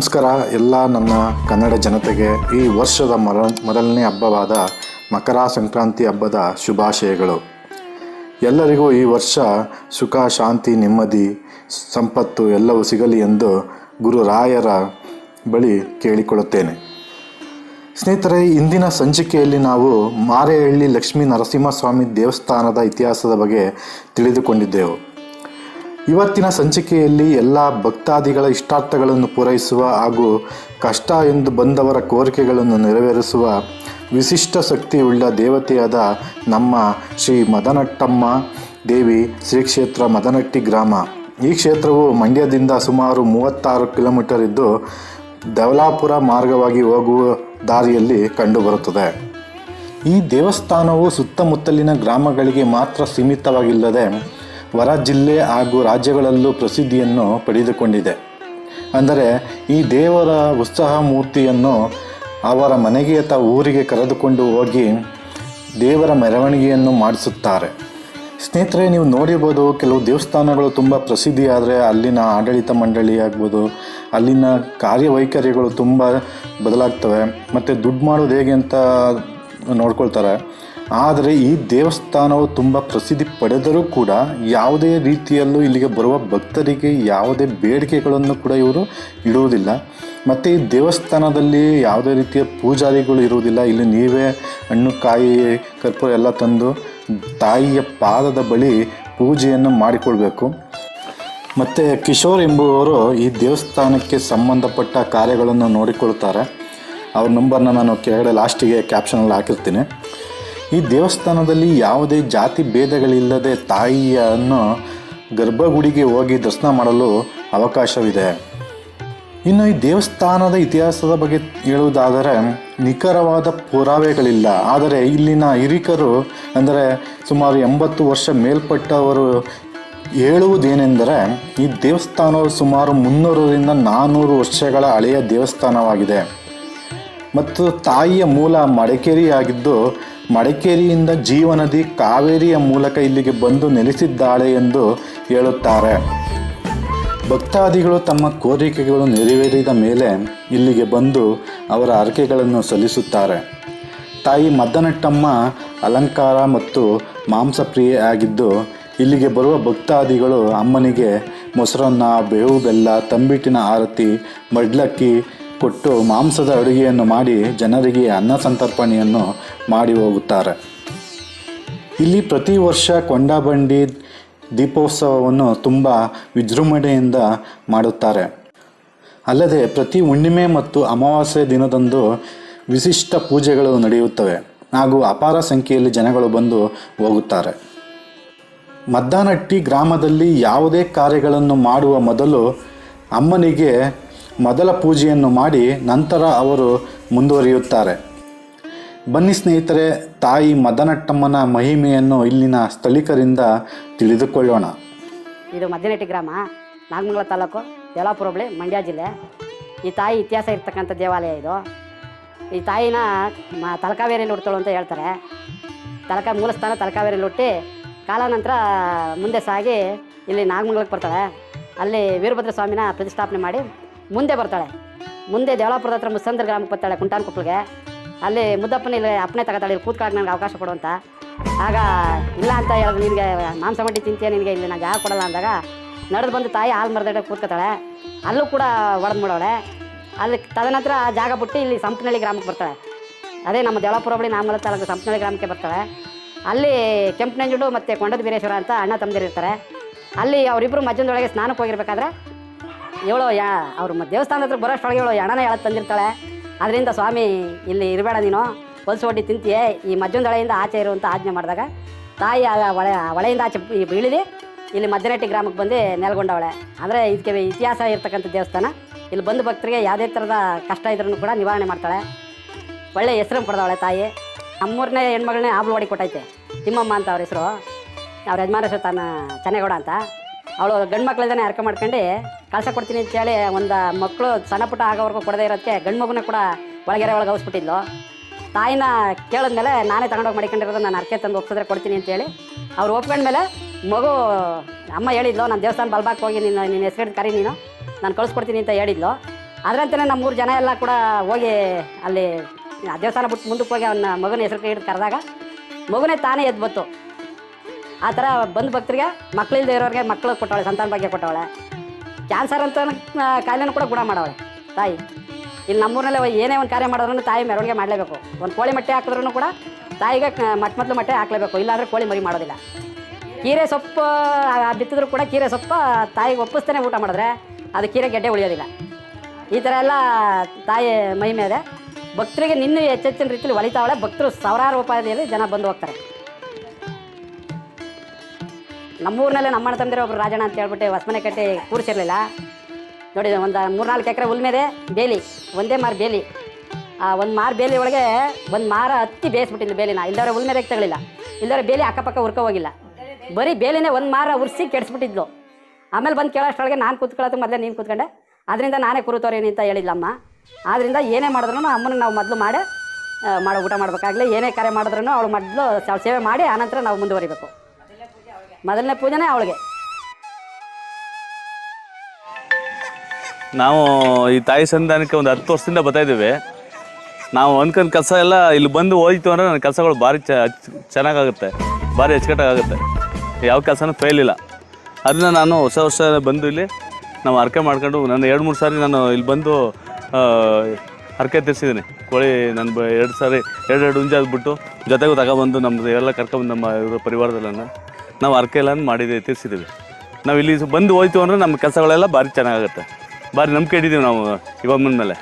ನಮಸ್ಕಾರ. ಎಲ್ಲ ನನ್ನ ಕನ್ನಡ ಜನತೆಗೆ ಈ ವರ್ಷದ ಮರ ಮೊದಲನೇ ಹಬ್ಬವಾದ ಮಕರ ಸಂಕ್ರಾಂತಿ ಹಬ್ಬದ ಶುಭಾಶಯಗಳು. ಎಲ್ಲರಿಗೂ ಈ ವರ್ಷ ಸುಖ, ಶಾಂತಿ, ನೆಮ್ಮದಿ, ಸಂಪತ್ತು ಎಲ್ಲವೂ ಸಿಗಲಿ ಎಂದು ಗುರು ರಾಯರ ಬಳಿ ಕೇಳಿಕೊಳ್ಳುತ್ತೇನೆ. ಸ್ನೇಹಿತರೆ, ಇಂದಿನ ಸಂಚಿಕೆಯಲ್ಲಿ ನಾವು ಮಾರೇಹಳ್ಳಿ ಲಕ್ಷ್ಮೀ ನರಸಿಂಹಸ್ವಾಮಿ ದೇವಸ್ಥಾನದ ಇತಿಹಾಸದ ಬಗ್ಗೆ ತಿಳಿದುಕೊಂಡಿದ್ದೆವು. ಇವತ್ತಿನ ಸಂಚಿಕೆಯಲ್ಲಿ ಎಲ್ಲ ಭಕ್ತಾದಿಗಳ ಇಷ್ಟಾರ್ಥಗಳನ್ನು ಪೂರೈಸುವ ಹಾಗೂ ಕಷ್ಟ ಎಂದು ಬಂದವರ ಕೋರಿಕೆಗಳನ್ನು ನೆರವೇರಿಸುವ ವಿಶಿಷ್ಟ ಶಕ್ತಿಯುಳ್ಳ ದೇವತೆಯಾದ ನಮ್ಮ ಶ್ರೀ ಮದನಟ್ಟಮ್ಮ ದೇವಿ ಶ್ರೀ ಕ್ಷೇತ್ರ ಮದನಟ್ಟಿ ಗ್ರಾಮ. ಈ ಕ್ಷೇತ್ರವು ಮಂಡ್ಯದಿಂದ ಸುಮಾರು ಮೂವತ್ತಾರು ಕಿಲೋಮೀಟರ್ ಇದ್ದು ಧವಲಾಪುರ ಮಾರ್ಗವಾಗಿ ಹೋಗುವ ದಾರಿಯಲ್ಲಿ ಕಂಡುಬರುತ್ತದೆ. ಈ ದೇವಸ್ಥಾನವು ಸುತ್ತಮುತ್ತಲಿನ ಗ್ರಾಮಗಳಿಗೆ ಮಾತ್ರ ಸೀಮಿತವಾಗಿಲ್ಲದೆ ಹೊರ ಜಿಲ್ಲೆ ಹಾಗೂ ರಾಜ್ಯಗಳಲ್ಲೂ ಪ್ರಸಿದ್ಧಿಯನ್ನು ಪಡೆದುಕೊಂಡಿದೆ. ಅಂದರೆ ಈ ದೇವರ ಉತ್ಸಾಹ ಮೂರ್ತಿಯನ್ನು ಅವರ ಮನೆಗೆ ಅಥವಾ ಊರಿಗೆ ಕರೆದುಕೊಂಡು ಹೋಗಿ ದೇವರ ಮೆರವಣಿಗೆಯನ್ನು ಮಾಡಿಸುತ್ತಾರೆ. ಸ್ನೇಹಿತರೆ, ನೀವು ನೋಡಿರ್ಬೋದು ಕೆಲವು ದೇವಸ್ಥಾನಗಳು ತುಂಬ ಪ್ರಸಿದ್ಧಿಯಾದರೆ ಅಲ್ಲಿನ ಆಡಳಿತ ಮಂಡಳಿ ಆಗ್ಬೋದು, ಅಲ್ಲಿನ ಕಾರ್ಯವೈಖರಿಗಳು ತುಂಬ ಬದಲಾಗ್ತವೆ, ಮತ್ತು ದುಡ್ಡು ಮಾಡೋದು ಹೇಗೆ ಅಂತ ನೋಡ್ಕೊಳ್ತಾರೆ. ಆದರೆ ಈ ದೇವಸ್ಥಾನವು ತುಂಬ ಪ್ರಸಿದ್ಧಿ ಪಡೆದರೂ ಕೂಡ ಯಾವುದೇ ರೀತಿಯಲ್ಲೂ ಇಲ್ಲಿಗೆ ಬರುವ ಭಕ್ತರಿಗೆ ಯಾವುದೇ ಬೇಡಿಕೆಗಳನ್ನು ಕೂಡ ಇವರು ಇಡುವುದಿಲ್ಲ. ಮತ್ತು ಈ ದೇವಸ್ಥಾನದಲ್ಲಿ ಯಾವುದೇ ರೀತಿಯ ಪೂಜಾರಿಗಳು ಇರುವುದಿಲ್ಲ. ಇಲ್ಲಿ ನೀವೇ ಹಣ್ಣು, ಕಾಯಿ, ಕರ್ಪೂರ ಎಲ್ಲ ತಂದು ತಾಯಿಯ ಪಾದದ ಬಳಿ ಪೂಜೆಯನ್ನು ಮಾಡಿಕೊಳ್ಬೇಕು. ಮತ್ತು ಕಿಶೋರ್ ಎಂಬುವವರು ಈ ದೇವಸ್ಥಾನಕ್ಕೆ ಸಂಬಂಧಪಟ್ಟ ಕಾರ್ಯಗಳನ್ನು ನೋಡಿಕೊಳ್ತಾರೆ. ಅವ್ರ ನಂಬರ್ನ ನಾನು ಕೆಳಗಡೆ ಲಾಸ್ಟಿಗೆ ಕ್ಯಾಪ್ಷನಲ್ಲಿ ಹಾಕಿರ್ತೀನಿ. ಈ ದೇವಸ್ಥಾನದಲ್ಲಿ ಯಾವುದೇ ಜಾತಿ ಭೇದಗಳಿಲ್ಲದೆ ತಾಯಿಯನ್ನು ಗರ್ಭಗುಡಿಗೆ ಹೋಗಿ ದರ್ಶನ ಮಾಡಲು ಅವಕಾಶವಿದೆ. ಇನ್ನು ಈ ದೇವಸ್ಥಾನದ ಇತಿಹಾಸದ ಬಗ್ಗೆ ಹೇಳುವುದಾದರೆ ನಿಖರವಾದ ಪುರಾವೆಗಳಿಲ್ಲ. ಆದರೆ ಇಲ್ಲಿನ ಹಿರಿಕರು, ಅಂದರೆ ಸುಮಾರು ಎಂಬತ್ತು ವರ್ಷ ಮೇಲ್ಪಟ್ಟವರು ಹೇಳುವುದೇನೆಂದರೆ ಈ ದೇವಸ್ಥಾನವು ಸುಮಾರು ಮುನ್ನೂರರಿಂದ ನಾನ್ನೂರು ವರ್ಷಗಳ ಹಳೆಯ ದೇವಸ್ಥಾನವಾಗಿದೆ. ಮತ್ತು ತಾಯಿಯ ಮೂಲ ಮಡಿಕೇರಿಯಾಗಿದ್ದು ಮಡಿಕೇರಿಯಿಂದ ಜೀವನದಿ ಕಾವೇರಿಯ ಮೂಲಕ ಇಲ್ಲಿಗೆ ಬಂದು ನೆಲೆಸಿದ್ದಾಳೆ ಎಂದು ಹೇಳುತ್ತಾರೆ. ಭಕ್ತಾದಿಗಳು ತಮ್ಮ ಕೋರಿಕೆಗಳು ನೆರವೇರಿದ ಮೇಲೆ ಇಲ್ಲಿಗೆ ಬಂದು ಅವರ ಹರಕೆಗಳನ್ನು ಸಲ್ಲಿಸುತ್ತಾರೆ. ತಾಯಿ ಮದ್ದನಟ್ಟಮ್ಮ ಅಲಂಕಾರ ಮತ್ತು ಮಾಂಸಪ್ರಿಯೆ ಆಗಿದ್ದು, ಇಲ್ಲಿಗೆ ಬರುವ ಭಕ್ತಾದಿಗಳು ಅಮ್ಮನಿಗೆ ಮೊಸರನ್ನ, ಬೇವು ಬೆಲ್ಲ, ತಂಬಿಟ್ಟಿನ ಆರತಿ, ಮಡ್ಲಕ್ಕಿ ಕೊಟ್ಟು ಮಾಂಸದ ಅಡುಗೆಯನ್ನು ಮಾಡಿ ಜನರಿಗೆ ಅನ್ನ ಸಂತರ್ಪಣೆಯನ್ನು ಮಾಡಿ ಹೋಗುತ್ತಾರೆ. ಇಲ್ಲಿ ಪ್ರತಿ ವರ್ಷ ಕೊಂಡಾಬಂಡಿ ದೀಪೋತ್ಸವವನ್ನು ತುಂಬ ವಿಜೃಂಭಣೆಯಿಂದ ಮಾಡುತ್ತಾರೆ. ಅಲ್ಲದೆ ಪ್ರತಿ ಹುಣ್ಣಿಮೆ ಮತ್ತು ಅಮಾವಾಸ್ಯೆ ದಿನದಂದು ವಿಶಿಷ್ಟ ಪೂಜೆಗಳು ನಡೆಯುತ್ತವೆ. ಹಾಗೂ ಅಪಾರ ಸಂಖ್ಯೆಯಲ್ಲಿ ಜನಗಳು ಬಂದು ಹೋಗುತ್ತಾರೆ. ಮದ್ದಾನಟ್ಟಿ ಗ್ರಾಮದಲ್ಲಿ ಯಾವುದೇ ಕಾರ್ಯಗಳನ್ನು ಮಾಡುವ ಮೊದಲು ಅಮ್ಮನಿಗೆ ಮೊದಲ ಪೂಜೆಯನ್ನು ಮಾಡಿ ನಂತರ ಅವರು ಮುಂದುವರಿಯುತ್ತಾರೆ. ಬನ್ನಿ ಸ್ನೇಹಿತರೆ, ತಾಯಿ ಮದನಟ್ಟಮ್ಮನ ಮಹಿಮೆಯನ್ನು ಇಲ್ಲಿನ ಸ್ಥಳೀಕರಿಂದ ತಿಳಿದುಕೊಳ್ಳೋಣ. ಇದು ಮದ್ದಿನಟ್ಟಿ ಗ್ರಾಮ, ನಾಗಮಂಗಲ ತಾಲೂಕು ಯಲಾಪುರ ಹೋಬಳಿ, ಮಂಡ್ಯ ಜಿಲ್ಲೆ. ಈ ತಾಯಿ ಇತಿಹಾಸ ಇರ್ತಕ್ಕಂಥ ದೇವಾಲಯ ಇದು. ಈ ತಾಯಿನ ಮ, ತಲಕಾವೇರಿಯಲ್ಲಿ ಹುಡ್ತಾಳು ಅಂತ ಹೇಳ್ತಾರೆ. ತಲಕ, ಮೂಲಸ್ಥಾನ ತಲಕಾವೇರಿಯಲ್ಲಿ ಹುಟ್ಟಿ ಕಾಲಾನಂತರ ಮುಂದೆ ಸಾಗಿ ಇಲ್ಲಿ ನಾಗಮಂಗಲಕ್ಕೆ ಬರ್ತಾಳೆ. ಅಲ್ಲಿ ವೀರಭದ್ರ ಸ್ವಾಮಿನ ಪ್ರತಿಷ್ಠಾಪನೆ ಮಾಡಿ ಮುಂದೆ ಬರ್ತಾಳೆ. ಮುಂದೆ ದೇವಳಾಪುರದ ಹತ್ರ ಮುಸಂದ್ರ ಗ್ರಾಮಕ್ಕೆ ಬರ್ತಾಳೆ ಕುಂಟಾನ್ ಅಲ್ಲಿ ಮುದ್ದಪ್ಪನ ಇಲ್ಲಿ ಅಪ್ಪನೆ ತಗೋತಾಳೆ, ಇಲ್ಲಿ ಕೂತ್ಕೊಳ್ಳೋಕೆ ನನಗೆ ಅವಕಾಶ ಕೊಡು ಅಂತ. ಆಗ, ಇಲ್ಲ ಅಂತ ಹೇಳಿದ್ರೆ ನಿನಗೆ ಮಾಂಸ ಮಡ್ಡಿ ತಿಂತೀಯ ನಿನಗೆ, ಇಲ್ಲಿ ನಾನು ಜಾಗ ಕೊಡಲ್ಲ ಅಂದಾಗ ನಡೆದು ಬಂದು ತಾಯಿ ಹಾಲು ಮರದಡೆ ಕೂತ್ಕೊತಾಳೆ. ಅಲ್ಲೂ ಕೂಡ ಒಡೆದು ಮಾಡೋಳೆ. ಅಲ್ಲಿ ತದನಂತರ ಜಾಗ ಬಿಟ್ಟು ಇಲ್ಲಿ ಸಂಪನಹಳ್ಳಿ ಗ್ರಾಮಕ್ಕೆ ಬರ್ತಾಳೆ. ಅದೇ ನಮ್ಮ ದೇವಳಾಪುರ ಬಳಿ ನಾಮಲ ತಾಲೂಕು ಸಂಪನಹಳ್ಳಿ ಗ್ರಾಮಕ್ಕೆ ಬರ್ತಾಳೆ. ಅಲ್ಲಿ ಕೆಂಪನಂಜುಡು ಮತ್ತು ಕೊಂಡದ ವೀರೇಶ್ವರ ಅಂತ ಅಣ್ಣ ತಮ್ಮದಿರಿರ್ತಾರೆ. ಅಲ್ಲಿ ಅವರಿಬ್ಬರು ಮಧ್ಯದೊಳಗೆ ಸ್ನಾನಕ್ಕೆ ಹೋಗಿರ್ಬೇಕಾದ್ರೆ ಇವಳು ಯಾ, ಅವ್ರ ದೇವಸ್ಥಾನದ ಹತ್ರ ಬರೋಷ್ಟೊಳಗೆ ಇವಳು ಹಣನ ಹೇಳ ತಂದಿರ್ತಾಳೆ. ಅದರಿಂದ ಸ್ವಾಮಿ, ಇಲ್ಲಿ ಇರಬೇಡ ನೀನು. ಹೊಲಸು ಒಡ್ಡಿ ತಿಂತೀಯೇ. ಈ ಮಧ್ಯದೊಳೆಯಿಂದ ಆಚೆ ಇರುವಂಥ ಆಜ್ಞೆ ಮಾಡಿದಾಗ ತಾಯಿ ಆ ಹೊಳೆ ಹೊಳೆಯಿಂದ ಆಚೆ ಬೀಳಿದೆ ಇಲ್ಲಿ ಮಧ್ಯನಟ್ಟಿ ಗ್ರಾಮಕ್ಕೆ ಬಂದು ನೆಲೆಗೊಂಡವಳೆ. ಅಂದರೆ ಇದಕ್ಕೆ ಇತಿಹಾಸ ಇರ್ತಕ್ಕಂಥ ದೇವಸ್ಥಾನ. ಇಲ್ಲಿ ಬಂದು ಭಕ್ತರಿಗೆ ಯಾವುದೇ ಥರದ ಕಷ್ಟ ಇದ್ರೂ ಕೂಡ ನಿವಾರಣೆ ಮಾಡ್ತಾಳೆ. ಒಳ್ಳೆ ಹೆಸರು ಪಡೆದವಳೆ ತಾಯಿ. ನಮ್ಮೂರನೇ ಹೆಣ್ಮಗಳನ್ನೇ ಆಬ್ಳು ಹೊಡಿ ಕೊಟ್ಟೈತೆ. ತಿಮ್ಮಮ್ಮ ಅಂತ ಅವ್ರ ಹೆಸರು. ಅವ್ರ ಯಜಮಾನ ಹೆಸರು ತನ್ನ ಚೆನ್ನೇಗೌಡ ಅಂತ. ಅವಳು ಗಂಡು ಮಕ್ಳಿಂದನೇ ಅರ್ಕ ಮಾಡ್ಕೊಂಡು ಕಳ್ಸ ಕೊಡ್ತೀನಿ ಅಂತೇಳಿ ಒಂದು ಮಕ್ಕಳು ಸಣ್ಣ ಪುಟ್ಟ ಆಗೋವರೆಗೂ ಕೊಡದೇ ಇರೋಕ್ಕೆ ಗಂಡು ಮಗುನ ಕೂಡ ಒಳಗೆರೆ ಒಳಗೆ ಅವಸ್ಬಿಟ್ಟಿದ್ಲು ತಾಯಿನ ಕೇಳಿದ್ಮೇಲೆ ನಾನೇ ತಗೊಂಡೋಗಿ ಮಡಿಕೊಂಡಿರೋದು, ನಾನು ಅರ್ಕೆ ತಂದು ಒಪ್ಸಿದ್ರೆ ಕೊಡ್ತೀನಿ ಅಂತೇಳಿ ಅವ್ರು ಒಪ್ಕೊಂಡ್ಮೇಲೆ ಮಗು, ಅಮ್ಮ ಹೇಳಿದ್ಲು, ನಾನು ದೇವಸ್ಥಾನ ಬಲ್ಬಾಕ್ ಹೋಗಿ ನೀನು ನಿನ್ನ ಹೆಸರು ಕರಿ ನೀನು, ನಾನು ಕಳಿಸ್ಕೊಡ್ತೀನಿ ಅಂತ ಹೇಳಿದ್ಲು. ಅದರಂತೆಯೇ ನಮ್ಮ ಮೂರು ಜನ ಎಲ್ಲ ಕೂಡ ಹೋಗಿ ಅಲ್ಲಿ ದೇವಸ್ಥಾನ ಬಿಟ್ಟು ಮುಂದಕ್ಕೆ ಹೋಗಿ ಅವನ ಮಗನ ಹೆಸರು ಹಿಡಿದು ಕರೆದಾಗ ಮಗುನೇ ತಾನೇ ಎದ್ದು ಬತ್ತು ಆ ಥರ ಬಂದು ಭಕ್ತರಿಗೆ ಮಕ್ಕಳಿಲ್ಲದೆ ಇರೋರಿಗೆ ಮಕ್ಕಳು ಕೊಟ್ಟವಳೆ, ಸಂತಾನ ಭಾಗ್ಯ ಕೊಟ್ಟವಳೆ. ಕ್ಯಾನ್ಸರ್ ಅಂತ ಕಾಯಿಲೆನೂ ಕೂಡ ಗುಣ ಮಾಡವಳೆ ತಾಯಿ, ಇಲ್ಲಿ ನಮ್ಮೂರಲ್ಲೇ ಏನೇ ಒಂದು ಕಾರ್ಯ ಮಾಡಿದ್ರು ತಾಯಿ ಮೆರವಣಿಗೆ ಮಾಡಲೇಬೇಕು. ಒಂದು ಕೋಳಿ ಮೊಟ್ಟೆ ಹಾಕಿದ್ರೂ ಕೂಡ ತಾಯಿಗೆ ಕ- ಮಟ್ ಮೊದಲು ಮೊಟ್ಟೆ ಹಾಕಲೇಬೇಕು. ಇಲ್ಲಾಂದರೆ ಕೋಳಿ ಮರಿ ಮಾಡೋದಿಲ್ಲ. ಕೀರೆ ಸೊಪ್ಪು ಬಿತ್ತಿದ್ರು ಕೂಡ ಕೀರೆ ಸೊಪ್ಪು ತಾಯಿಗೆ ಒಪ್ಪಿಸ್ತಾನೆ ಊಟ ಮಾಡಿದ್ರೆ ಅದು ಕೀರೆ ಗೆಡ್ಡೆ ಉಳಿಯೋದಿಲ್ಲ. ಈ ಥರ ಎಲ್ಲ ತಾಯಿ ಮಹಿಮೆ ಇದೆ ಭಕ್ತರಿಗೆ ನಿನ್ನೂ ಹೆಚ್ಚೆಚ್ಚಿನ ರೀತಿಯಲ್ಲಿ ಒಲಿತಾವಳೆ. ಭಕ್ತರು ಸಾವಿರಾರು ರೂಪಾಯಿಯಲ್ಲಿ ಜನ ಬಂದು ಹೋಗ್ತಾರೆ. ನಮ್ಮೂರಿನಲ್ಲೇ ನಮ್ಮ ಅಣ್ಣ ತಂದಿರೋ ಒಬ್ರು ರಾಜಣ್ಣ ಅಂತ ಹೇಳ್ಬಿಟ್ಟು ಹೊಸಮನೆ ಕಟ್ಟಿ ಕೂರಿಸಿರ್ಲಿಲ್ಲ. ನೋಡಿ, ಒಂದು ಮೂರ್ನಾಲ್ಕು ಎಕರೆ ಉಲ್ಮೇದೆ ಬೇಲಿ, ಒಂದೇ ಮಾರು ಬೇಲಿ. ಆ ಒಂದು ಮಾರು ಬೇಲಿ ಒಳಗೆ ಒಂದು ಮಾರ ಹತ್ತಿ ಬೇಯಿಸ್ಬಿಟ್ಟಿಲ್ಲ ಬೇಲಿನ. ಇಲ್ಲದವ್ರೆ ಉಲ್ಮೇದಕ್ಕೆ ತಗೊಳ್ಳಿಲ್ಲ ಇಲ್ಲದವ್ರೆ ಬೇಲಿ ಅಕ್ಕಪಕ್ಕ ಹುರ್ಕೋಗಿಲ್ಲ ಬರೀ ಬೇಲಿನೇ ಒಂದು ಮಾರ ಉರ್ಸಿ ಕೆಡಿಸ್ಬಿಟ್ಟಿದ್ಲು. ಆಮೇಲೆ ಬಂದು ಕೇಳೋಷ್ಟೊಳಗೆ ನಾನು ಕೂತ್ಕೊಳ್ಳೋದು ಮೊದಲೇ ನೀನು ಕೂತ್ಕೊಂಡೆ. ಅದರಿಂದ ನಾನೇ ಕುರುತೋರೇನಿ ಅಂತ ಹೇಳಿಲ್ಲಮ್ಮ ಆದ್ದರಿಂದ ಏನೇ ಮಾಡಿದ್ರು ಅಮ್ಮನ ನಾವು ಮೊದಲು ಮಾಡಿ ಮಾಡೋ, ಊಟ ಮಾಡಬೇಕಾಗಲಿ. ಏನೇ ಕಾರ್ಯ ಮಾಡಿದ್ರು ಅವಳು ಮೊದಲು ಸೇವೆ ಮಾಡಿ, ಆನಂತರ ನಾವು ಮುಂದುವರಿಬೇಕು. ಮೊದಲನೇ ಪೂಜೆನೇ ಅವಳಿಗೆ. ನಾವು ಈ ತಾಯಿ ಸಂಧಾನಕ್ಕೆ ಒಂದು ಹತ್ತು ವರ್ಷದಿಂದ ಬರ್ತಾ ಇದ್ದೀವಿ. ನಾವು ಅನ್ಕೊಂಡ್ ಕೆಲಸ ಎಲ್ಲ ಇಲ್ಲಿ ಬಂದು ಹೋಯ್ತು ಅಂದರೆ ನನ್ನ ಕೆಲಸಗಳು ಭಾರಿ ಚೆನ್ನಾಗಾಗುತ್ತೆ, ಭಾರಿ ಅಚ್ಚುಕಟ್ಟಾಗುತ್ತೆ. ಯಾವ ಕೆಲಸನೂ ಫೇಲ್ ಇಲ್ಲ. ಅದನ್ನ ನಾನು ಹೊಸ ವರ್ಷ ಬಂದು ಇಲ್ಲಿ ನಾವು ಹರಕೆ ಮಾಡ್ಕೊಂಡು ನನ್ನ ಎರಡು ಮೂರು ಸಾರಿ ನಾನು ಇಲ್ಲಿ ಬಂದು ಹರಕೆ ತೀರ್ಸಿದ್ದೀನಿ. ಕೋಳಿ ನನ್ನ ಎರಡು ಸಾರಿ, ಎರಡು ಎರಡು ಹುಂಜ ಬಿಟ್ಟು ಜೊತೆಗೂ ತಗೊಬಂದು ನಮ್ಮದು ಎಲ್ಲ ಕರ್ಕೊಂಬಂದು ನಮ್ಮ ಇವರು ಪರಿವಾರದಲ್ಲ ನಾವು ಹರಕೆ ಎಲ್ಲ ಮಾಡಿದ್ದೀವಿ ತೀರ್ಸಿದ್ದೀವಿ ನಾವು ಇಲ್ಲಿ ಬಂದು ಹೋಯ್ತು ಅಂದರೆ ನಮ್ಮ ಕೆಲಸಗಳೆಲ್ಲ ಭಾರಿ ಚೆನ್ನಾಗಾಗುತ್ತೆ. ಭಾರಿ ನಂಬಿಕೆ ಇಟ್ಟಿದ್ದೀವಿ ನಾವು ಇವಾಗ ಮೇಲೆ.